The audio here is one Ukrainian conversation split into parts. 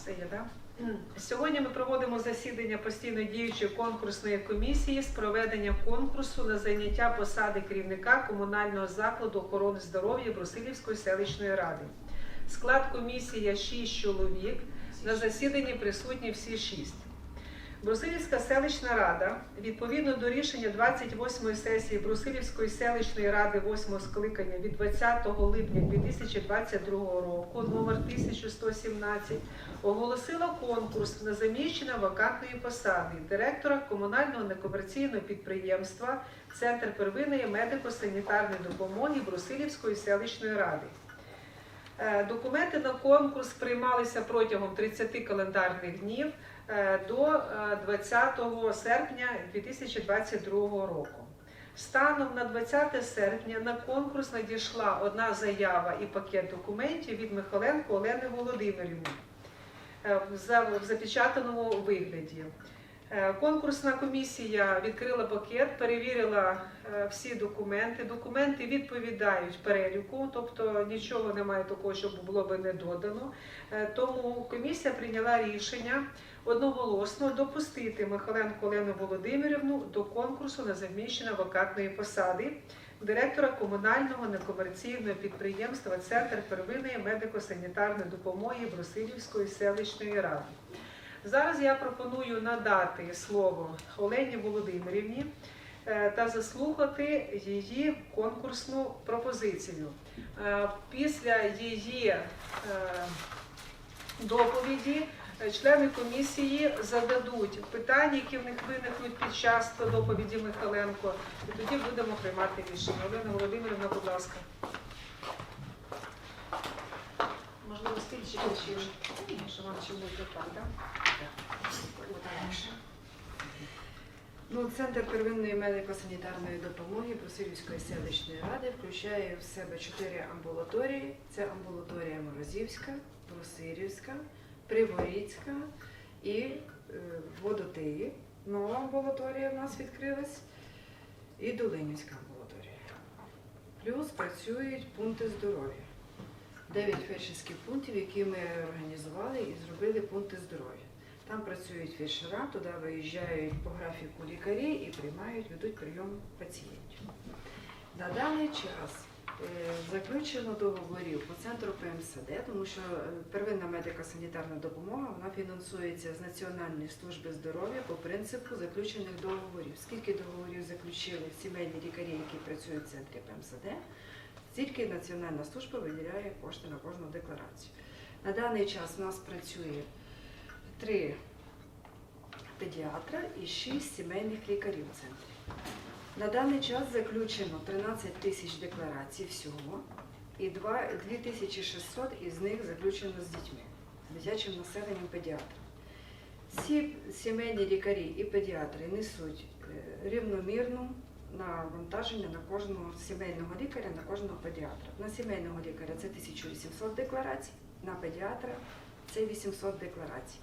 Все є, да? Сьогодні ми проводимо засідання постійно діючої конкурсної комісії з проведення конкурсу на зайняття посади керівника комунального закладу охорони здоров'я Брусилівської селищної ради. Склад комісії 6 чоловік. На засіданні присутні всі 6. Брусилівська селищна рада відповідно до рішення 28-ї сесії Брусилівської селищної ради 8 скликання від 20 липня 2022 року номер 1117 оголосила конкурс на заміщення вакантної посади директора комунального некомерційного підприємства Центр первинної медико-санітарної допомоги Брусилівської селищної ради. Е, Документи на конкурс приймалися протягом 30 календарних днів до е, 20 серпня 2022 року. Станом на 20 серпня на конкурс надійшла одна заява і пакет документів від Михаленко Олени Володимирівни е, в запечатаному вигляді. Е, Конкурсна комісія відкрила пакет, перевірила е, всі документи. Документи відповідають переліку, тобто нічого немає такого, щоб було би не додано. Е, Тому комісія прийняла рішення одноголосно допустити Михаленко Олену Володимирівну до конкурсу на заміщення вакантної посади директора комунального некомерційного підприємства Центр первинної медико-санітарної допомоги Брусилівської селищної ради. Зараз я пропоную надати слово Олені Володимирівні е, та заслухати її конкурсну пропозицію. Е, Після її е, доповіді члени комісії зададуть питання, які в них виникнуть під час доповіді Михаленко, і тоді будемо приймати рішення. Олена Володимирівна, будь ласка. Можливо, стільчики чи що вам чи Ну, Центр первинної медико-санітарної допомоги Брусилівської селищної ради включає в себе чотири амбулаторії. Це амбулаторія Морозівська, Брусилівська, Приворіцька і е, Водотиї. Нова амбулаторія в нас відкрилась і Долинівська амбулаторія. Плюс працюють пункти здоров'я. Дев'ять фельдшерських пунктів, які ми організували і зробили пункти здоров'я. Там працюють фельдшера, туди виїжджають по графіку лікарі і приймають, ведуть прийом пацієнтів. На даний час е, заключено договорів по центру ПМСД, тому що е, первинна медико-санітарна допомога вона фінансується з Національної служби здоров'я по принципу заключених договорів. Скільки договорів заключили сімейні лікарі, які працюють в центрі ПМСД, стільки Національна служба виділяє кошти на кожну декларацію. На даний час у нас працює три педіатра і шість сімейних лікарів у центрі. На даний час заключено 13 тисяч декларацій всього, і два- 2600 із них заключено з дітьми, з дитячим населенням педіатрів. Всі сімейні лікарі і педіатри несуть е, рівномірну навантаження на кожного сімейного лікаря, на кожного педіатра. На сімейного лікаря це 1800 декларацій, на педіатра це 800 декларацій.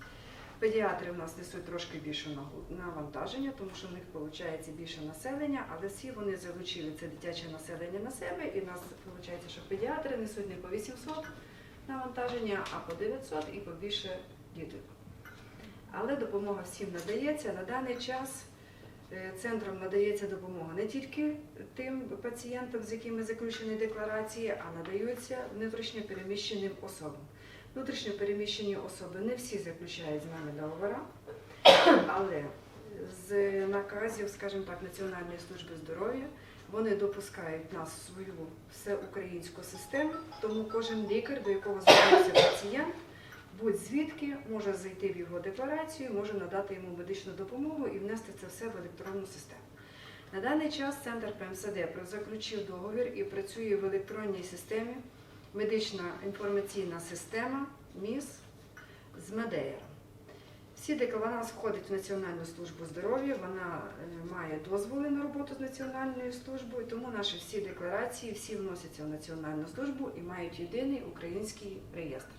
Педіатри у нас несуть трошки більше навантаження, тому що в них виходить більше населення, але всі вони залучили це дитяче населення на себе, і в нас виходить, що педіатри несуть не по 800 навантаження, а по 900 і по більше діток. Але допомога всім надається. На даний час е, центром надається допомога не тільки тим пацієнтам, з якими заключені декларації, а надаються внутрішньопереміщеним особам. Внутрішньо переміщені особи не всі заключають з нами договори, але з наказів, скажімо так, Національної служби здоров'я вони допускають нас в свою всеукраїнську систему, тому кожен лікар, до якого звернеться пацієнт, будь-звідки може зайти в його декларацію, може надати йому медичну допомогу і внести це все в електронну систему. На даний час центр ПМСД заключив договір і працює в електронній системі медична інформаційна система МІС з. Всі декларації вона входить в Національну службу здоров'я, вона е, має дозволи на роботу з Національною службою, тому наші всі декларації всі вносяться в Національну службу і мають єдиний український реєстр.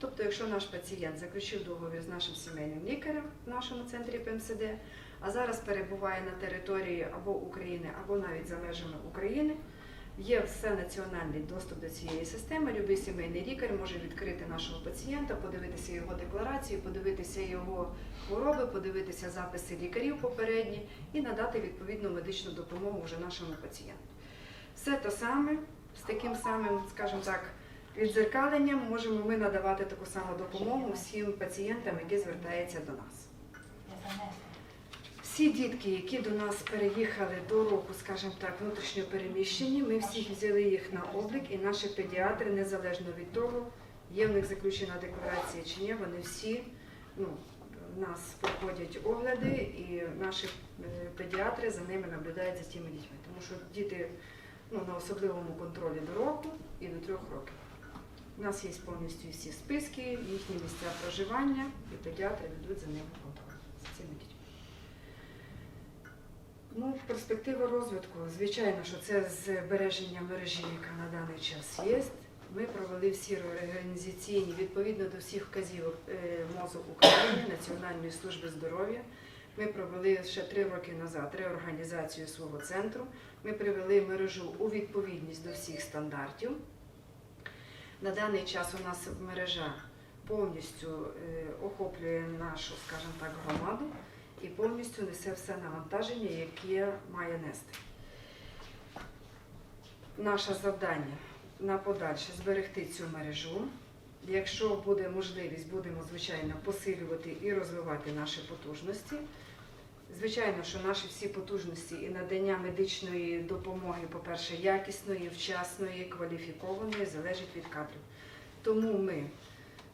Тобто, якщо наш пацієнт заключив договір з нашим сімейним лікарем в нашому центрі ПМСД, а зараз перебуває на території або України, або навіть за межами України, Є все національний доступ до цієї системи. Любий сімейний лікар може відкрити нашого пацієнта, подивитися його декларацію, подивитися його хвороби, подивитися записи лікарів попередні і надати відповідну медичну допомогу вже нашому пацієнту. Все те саме з таким самим, скажімо так, відзеркаленням можемо ми надавати таку саму допомогу всім пацієнтам, які звертаються до нас. Всі дітки, які до нас переїхали до року, скажімо так, внутрішньо переміщені, ми всіх взяли їх на облік, і наші педіатри, незалежно від того, є в них заключена декларація чи ні, вони всі ну, в нас проходять огляди, і наші е, педіатри за ними наблюдають за тими дітьми. Тому що діти ну, на особливому контролі до року і до трьох років. У нас є повністю всі списки, їхні місця проживання, і педіатри ведуть за ними контроль за цими дітьми. Ну, перспектива розвитку, звичайно, що це збереження мережі, яка на даний час є. Ми провели всі реорганізаційні відповідно до всіх вказівок е, МОЗу України, Національної служби здоров'я. Ми провели ще три роки назад реорганізацію свого центру. Ми привели мережу у відповідність до всіх стандартів. На даний час у нас мережа повністю е, охоплює нашу, скажімо так, громаду і повністю несе все навантаження, яке має нести. Наше завдання на подальше зберегти цю мережу. Якщо буде можливість, будемо звичайно посилювати і розвивати наші потужності. Звичайно, що наші всі потужності і надання медичної допомоги, по-перше, якісної, вчасної, кваліфікованої, залежить від кадрів. Тому ми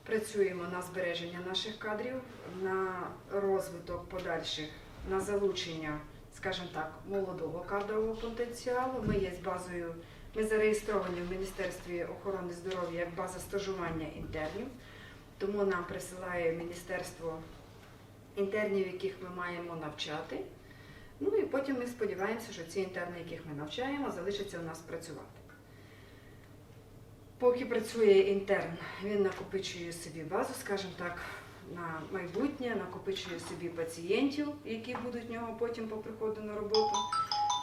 працюємо на збереження наших кадрів, на розвиток подальших, на залучення, скажімо так, молодого кадрового потенціалу. Ми є базою, ми зареєстровані в Міністерстві охорони здоров'я як база стажування інтернів, тому нам присилає міністерство інтернів, яких ми маємо навчати. Ну і потім ми сподіваємося, що ці інтерни, яких ми навчаємо, залишаться у нас працювати. Поки працює інтерн, він накопичує собі базу, скажімо так, на майбутнє, накопичує собі пацієнтів, які будуть в нього потім по приходу на роботу.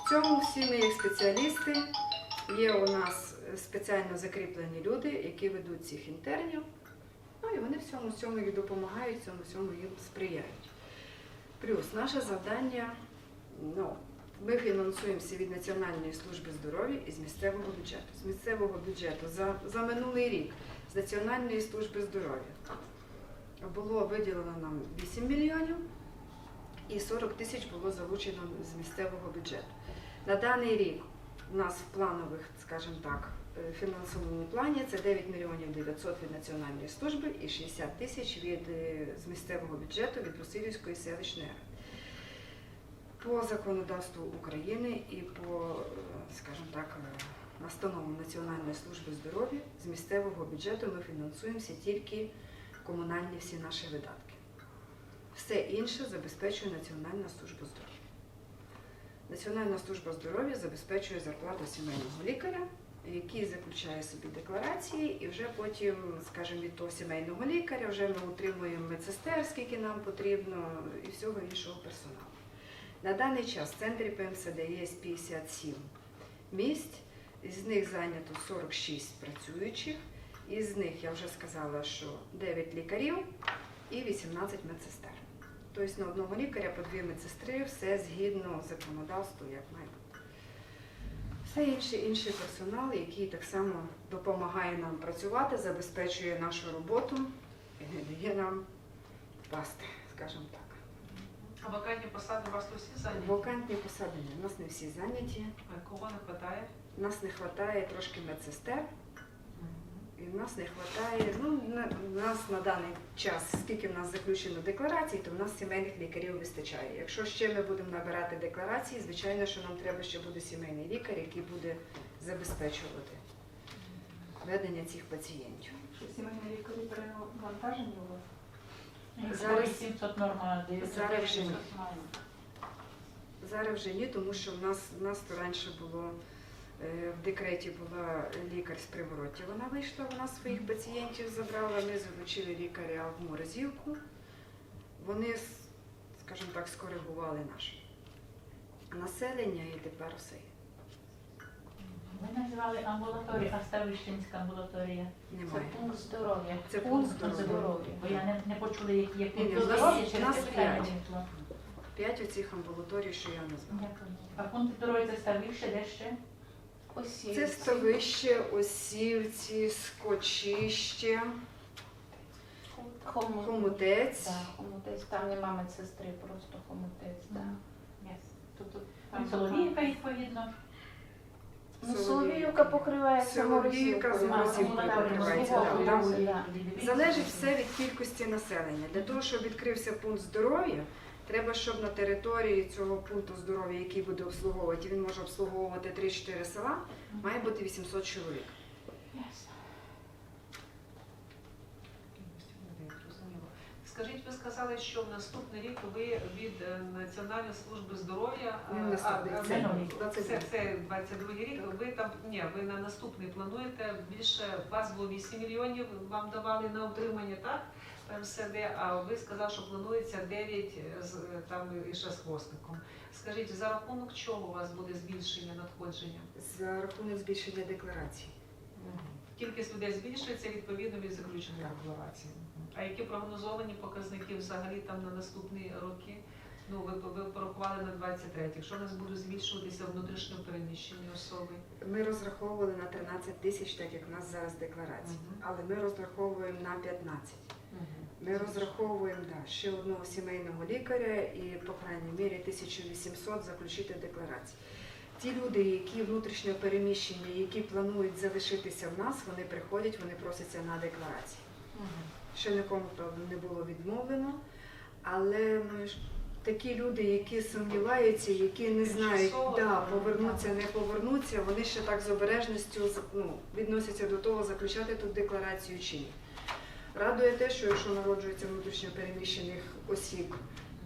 В цьому всі ми, як спеціалісти, є у нас спеціально закріплені люди, які ведуть цих інтернів. Ну і вони всьому всьому їй допомагають, всьому всьому їм сприяють. Плюс наше завдання, ну, ми фінансуємося від Національної служби здоров'я і з місцевого бюджету. З місцевого бюджету за, за минулий рік з Національної служби здоров'я було виділено нам 8 мільйонів і 40 тисяч було залучено з місцевого бюджету. На даний рік у нас в планових, скажімо так, е, фінансовому плані це 9 мільйонів 900 від Національної служби і 60 тисяч від, е, з місцевого бюджету від Росилівської селищної ради. По законодавству України і по, е, скажімо так, е, настановам Національної служби здоров'я з місцевого бюджету ми фінансуємося тільки комунальні всі наші видатки. Все інше забезпечує Національна служба здоров'я. Національна служба здоров'я забезпечує зарплату сімейного лікаря, який заключає собі декларації, і вже потім, скажімо, від того сімейного лікаря вже ми утримуємо медсестер, скільки нам потрібно, і всього іншого персоналу. На даний час в центрі ПМСД є 57 місць, з них зайнято 46 працюючих, із них я вже сказала, що 9 лікарів і 18 медсестер. Тобто на одного лікаря по дві медсестри, все згідно законодавству, як має бути. Все інше, інший персонал, який так само допомагає нам працювати, забезпечує нашу роботу і не дає нам впасти, скажімо так. А вакантні посади у вас тут всі зайняті? Вакантні посади ні, у нас не всі зайняті. А Кого не вистачає? У нас не вистачає трошки медсестер, і в нас не вистачає, ну, на, у нас на даний час, скільки в нас заключено декларацій, то в нас сімейних лікарів вистачає. Якщо ще ми будемо набирати декларації, звичайно, що нам треба ще буде сімейний лікар, який буде забезпечувати ведення цих пацієнтів. Що сімейні лікарі перевантажені у вас? Зараз- 700 нормально, 900 зараз вже ні. Зараз вже тому що в нас, в нас то раніше було е, в декреті була лікар з Привороті. Вона вийшла, вона своїх пацієнтів забрала. Ми залучили лікаря в Морозівку. Вони, с- скажімо так, скоригували наше населення і тепер все. є. Називали амбулаторію, а Ставищенська амбулаторія. Це Немає. пункт здоров'я. Це пункт здоров'я. Бо я не, не почула, які є Ні, ні, у нас- здоров'я, у через нас питання п'ять. виникло. П'ять оцих амбулаторій, що я назвала. Дякую. А пункти здоров'я це Ставище, де ще? Осі. Це ставище, осівці, скочище, Хому... хомутець. Да, хомутець. Там нема медсестри, просто хомутець. Да. Yes. Тобто там Соловіївка відповідно. Ну, Соловіївка покривається Соловіївка з Морозівкою. Морозівкою покривається, да, там- Залежить все від кількості населення. Для того, щоб відкрився пункт здоров'я, треба, щоб на території цього пункту здоров'я, який буде обслуговувати, він може обслуговувати 3-4 села, має бути 800 чоловік. Yes. Зрозуміло. Скажіть, ви сказали, що в наступний рік ви від е, Національної служби здоров'я а, а, це минулий. 22. це, це 22 рік. Ви там ні, ви на наступний плануєте більше. Вас було 8 мільйонів. Вам давали на утримання, так? МСД, а ви сказали, що планується 9 з е, там і ще з хвостиком. Скажіть, за рахунок чого у вас буде збільшення надходження? За рахунок збільшення декларацій. Кількість людей збільшується відповідно від заключеної декларації. А які прогнозовані показники взагалі там на наступні роки? Ну, ви, ви порахували на 23. Якщо у нас будуть збільшуватися внутрішньо переміщені особи, Ми розраховували на 13 тисяч, так як в нас зараз декларації, Мгм. але ми розраховуємо на 15. Ми розраховуємо да, ще одного сімейного лікаря і, по крайній мірі, 1800 заключити декларації. Ті люди, які внутрішньо переміщені, які планують залишитися в нас, вони приходять, вони просяться на декларації. Ще нікому правда не було відмовлено, але ми ж такі люди, які сумніваються, які не знають, да, повернуться, не повернуться, вони ще так з обережністю ну, відносяться до того, заключати тут декларацію чи ні. Радує те, що якщо народжується внутрішньо переміщених осіб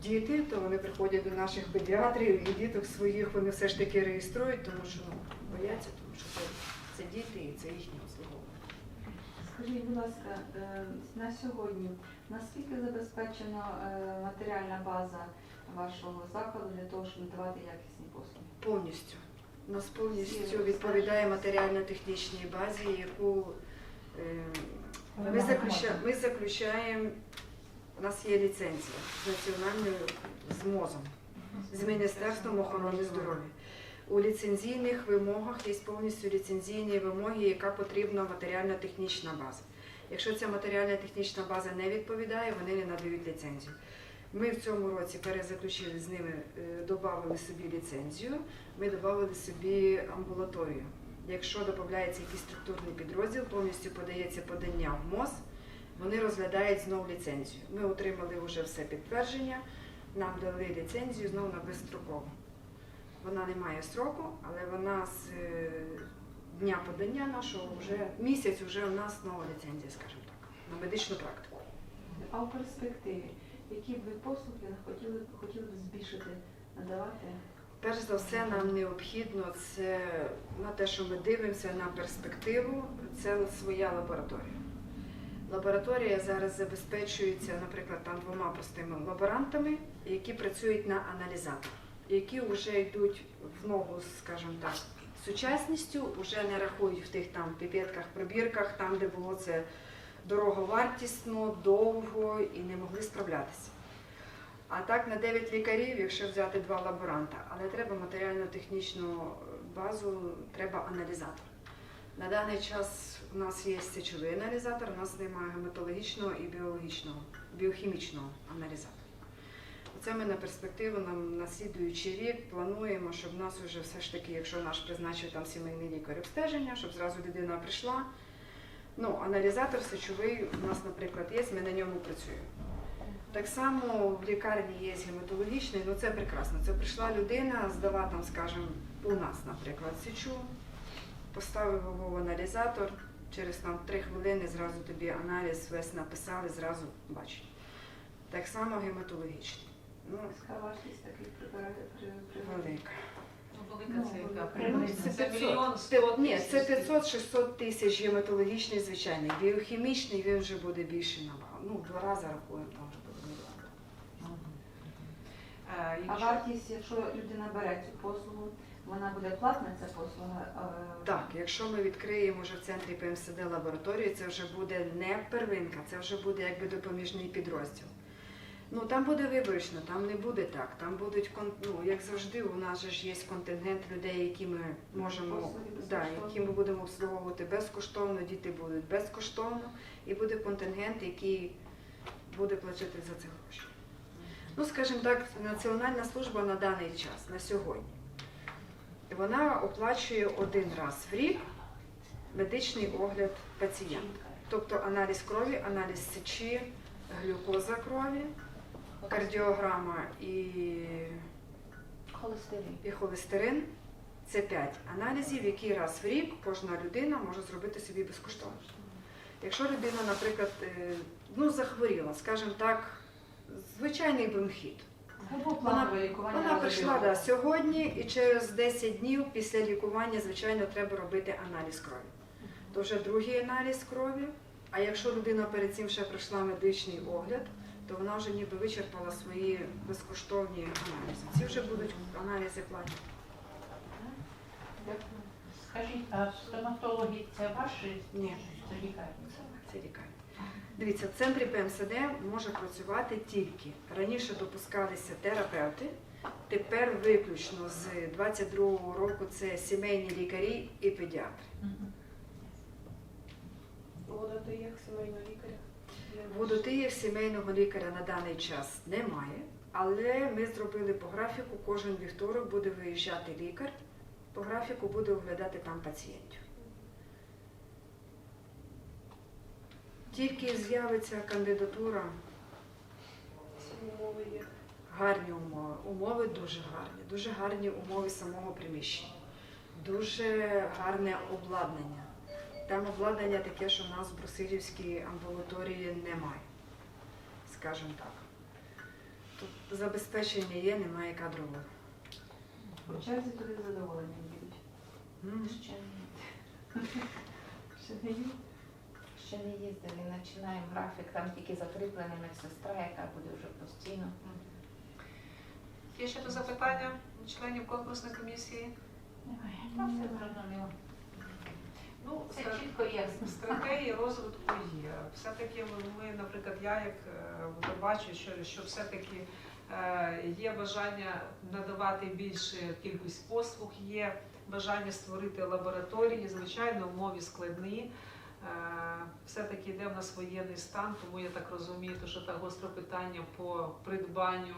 діти, то вони приходять до наших педіатрів і діток своїх вони все ж таки реєструють, тому що ну, бояться, тому що це, це діти і це їхнє обслуговування. Скажіть, будь ласка, е, на сьогодні наскільки забезпечена е, матеріальна база вашого закладу для того, щоб надавати якісні послуги? Повністю. У нас повністю відповідає матеріально-технічній базі, яку е, ми, Вимога заключа, ми заключаємо, у нас є ліцензія з національною з МОЗом, з Міністерством охорони здоров'я. У ліцензійних вимогах є повністю ліцензійні вимоги, яка потрібна матеріально-технічна база. Якщо ця матеріально-технічна база не відповідає, вони не надають ліцензію. Ми в цьому році перезаключили з ними, додали собі ліцензію, ми додали собі амбулаторію. Якщо додається якийсь структурний підрозділ, повністю подається подання в МОЗ, вони розглядають знову ліцензію. Ми отримали вже все підтвердження, нам дали ліцензію знову на безстрокову. Вона не має строку, але вона з е, дня подання нашого вже місяць вже у нас нова ліцензія, скажімо так, на медичну практику. А у перспективі, які б ви послуги хотіли, хотіли б збільшити, надавати? Перш за все, нам необхідно це на те, що ми дивимося на перспективу, це своя лабораторія. Лабораторія зараз забезпечується, наприклад, там двома простими лаборантами, які працюють на аналізатор, які вже йдуть в ногу, скажімо так, сучасністю, вже не рахують в тих там піпетках, пробірках, там, де було це дороговартісно, довго і не могли справлятися. А так на 9 лікарів, якщо взяти два лаборанта, але треба матеріально-технічну базу, треба аналізатор. На даний час у нас є сечовий аналізатор, у нас немає гематологічного і біологічного, біохімічного аналізатора. Оце ми на перспективу нам на слідуючий рік плануємо, щоб у нас вже все ж таки, якщо наш призначив там сімейний лікар обстеження, щоб зразу людина прийшла. Ну, аналізатор сечовий у нас, наприклад, є, ми на ньому працюємо. Так само в лікарні є гематологічний, ну це прекрасно. Це прийшла людина, здала там, скажімо, у нас, наприклад, сечу, поставив його в аналізатор, через там три хвилини зразу тобі аналіз весь написали, зразу бачиш. Так само гематологічний. Ну, Яка вартість таких препаратів при, при... велика. Ну, велика Ну, це яка велика. приблизно? Це Це 500. мільйон Це- сто Ні, це тисяч. 500-600 тисяч гематологічний звичайний. Біохімічний він вже буде більше набагато. Ну, два рази рахуємо, там вже буде мільйон. Е, А якщо- вартість, якщо людина бере цю послугу, Вона буде платна ця послуга? Так, якщо ми відкриємо вже в центрі ПМСД лабораторію, це вже буде не первинка, це вже буде якби допоміжний підрозділ. Ну там буде виборочно, там не буде так. Там будуть ну, як завжди, у нас же ж є контингент людей, які ми можемо да, які ми будемо обслуговувати безкоштовно, діти будуть безкоштовно, і буде контингент, який буде платити за це гроші. Ну, скажімо так, Національна служба на даний час, на сьогодні, вона оплачує один раз в рік медичний огляд пацієнта. Тобто аналіз крові, аналіз сечі, глюкоза крові, кардіограма і, Холестерин. і холестерин. Це 5 аналізів, які раз в рік кожна людина може зробити собі безкоштовно. Якщо людина, наприклад, е, ну, захворіла, скажімо так, звичайний бронхіт, лікування. Вона прийшла да, сьогодні і через 10 днів після лікування, звичайно, треба робити аналіз крові. То вже другий аналіз крові. А якщо людина перед цим ще пройшла медичний огляд, то вона вже ніби вичерпала свої безкоштовні аналізи. Ці вже будуть аналізи платні. Дякую. Скажіть, а стоматологи це ваші Ні. Це лікарні? Це лікарня. Дивіться, в центрі ПМСД може працювати тільки. Раніше допускалися терапевти, тепер виключно з 22-го року це сімейні лікарі і педіатри. Мгм. Водотиях сімейного лікаря. Водотиїв сімейного лікаря на даний час немає, але ми зробили по графіку, кожен вівторок буде виїжджати лікар, по графіку буде оглядати там пацієнтів. Тільки з'явиться кандидатура, гарні умови. Умови дуже гарні, дуже гарні умови самого приміщення, дуже гарне обладнання. Там обладнання таке, що в нас в Брусилівській амбулаторії немає, скажімо так. Тут забезпечення є, немає кадрового. По черзі туди задоволені будуть. Ще, Ще не є? ще не їздили, починаємо графік, там тільки закріплена медсестра, яка буде вже постійно. Є ще до запитання членів конкурсної комісії? Немає. Там все зрозуміло. Ну, Це чітко ясно. стратегії розвитку є. Все-таки ми, наприклад, я як е, бачу, що, що все-таки е, є бажання надавати більше кількість послуг, є бажання створити лабораторії, звичайно, умови складні. Е, Все-таки йде в нас воєнний стан, тому я так розумію, що так гостре питання по придбанню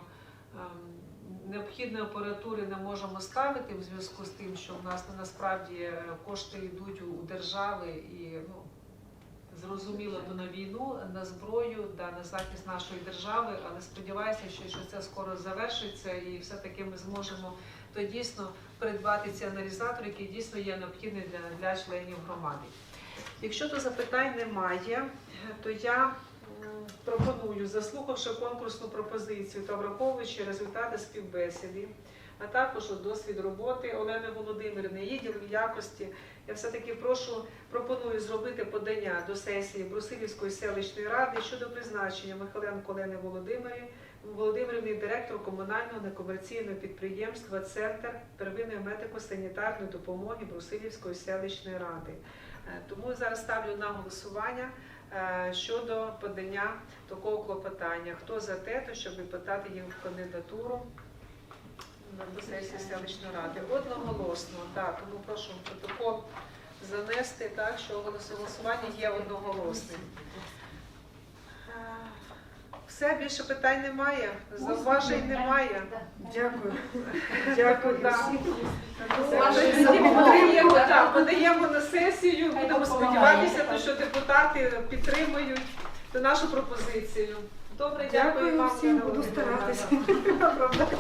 ем, необхідної апаратури не можемо ставити в зв'язку з тим, що в нас ну, насправді е, кошти йдуть у держави і ну, зрозуміло то на війну, на зброю, да, на захист нашої держави, але сподіваюся, що, що це скоро завершиться і все-таки ми зможемо то дійсно придбати ці аналізатори, які дійсно є необхідні для, для членів громади. Якщо то запитань немає, то я пропоную, заслухавши конкурсну пропозицію та враховуючи результати співбесіди, а також досвід роботи Олени Володимирівни, її якості, я все-таки пропоную зробити подання до сесії Брусилівської селищної ради щодо призначення Михайленко Олени Володимирівни, директор комунального некомерційного підприємства Центр первинної медико-санітарної допомоги Брусилівської селищної ради. Е, Тому зараз ставлю на голосування щодо подання такого клопотання. Хто за те, щоб подати їм кандидатуру на до сесії селищної ради? Одноголосно. Так, тому прошу протокол занести так, що голос- голосування є одноголосним. Все, більше питань немає, зауважень немає. Дякую. Дякую. Дякую. подаємо, на сесію, будемо сподіватися, що депутати підтримують нашу пропозицію. Добре, дякую, Дякую вам. всім, буду старатися.